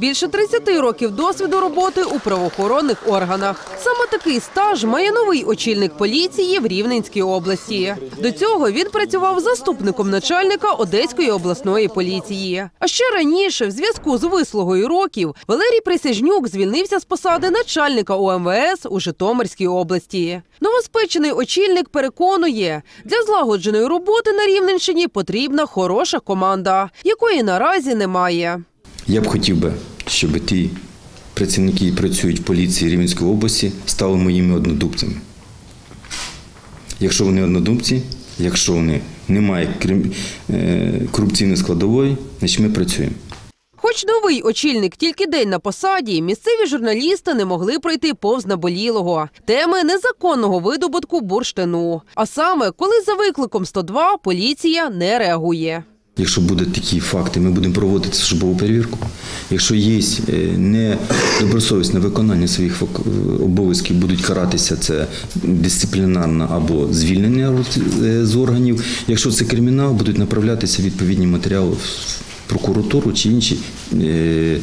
Більше 30 років досвіду роботи у правоохоронних органах. Саме такий стаж має новий очільник поліції в Рівненській області. До цього він працював заступником начальника Одеської обласної поліції. А ще раніше, в зв'язку з вислугою років, Валерій Присяжнюк звільнився з посади начальника УМВС у Житомирській області. Новоспечений очільник переконує, для злагодженої роботи на Рівненщині потрібна хороша команда, якої наразі немає. Я б хотів би, щоб ті працівники, які працюють в поліції Рівненської області, стали моїми однодумцями. Якщо вони однодумці, якщо вони мають е, корупційної складової, значить ми працюємо. Хоч новий очільник тільки день на посаді, місцеві журналісти не могли пройти повз наболілого теми незаконного видобутку бурштину. А саме, коли за викликом 102 поліція не реагує. Якщо будуть такі факти, ми будемо проводити службову перевірку. Якщо є е, недобросовісне виконання своїх вок- обов'язків, будуть каратися це дисциплінарно або звільнення е, з органів. Якщо це кримінал, будуть направлятися відповідні матеріали в прокуратуру чи інші е,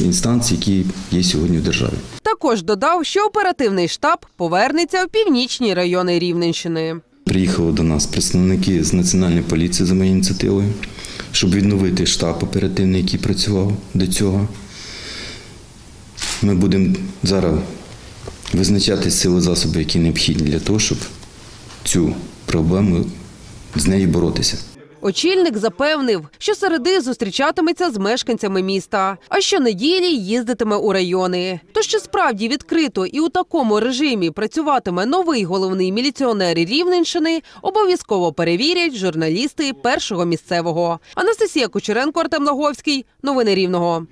інстанції, які є сьогодні в державі. Також додав, що оперативний штаб повернеться в північні райони Рівненщини. Приїхали до нас представники з Національної поліції за моєю ініціативою, щоб відновити штаб оперативний, який працював до цього. Ми будемо зараз визначати сили засоби, які необхідні для того, щоб цю проблему з нею боротися. Очільник запевнив, що середи зустрічатиметься з мешканцями міста, а щонеділі їздитиме у райони. То що справді відкрито і у такому режимі працюватиме новий головний міліціонер Рівненщини, обов'язково перевірять журналісти першого місцевого. Анастасія Кучеренко, Артем Лаговський. Новини Рівного.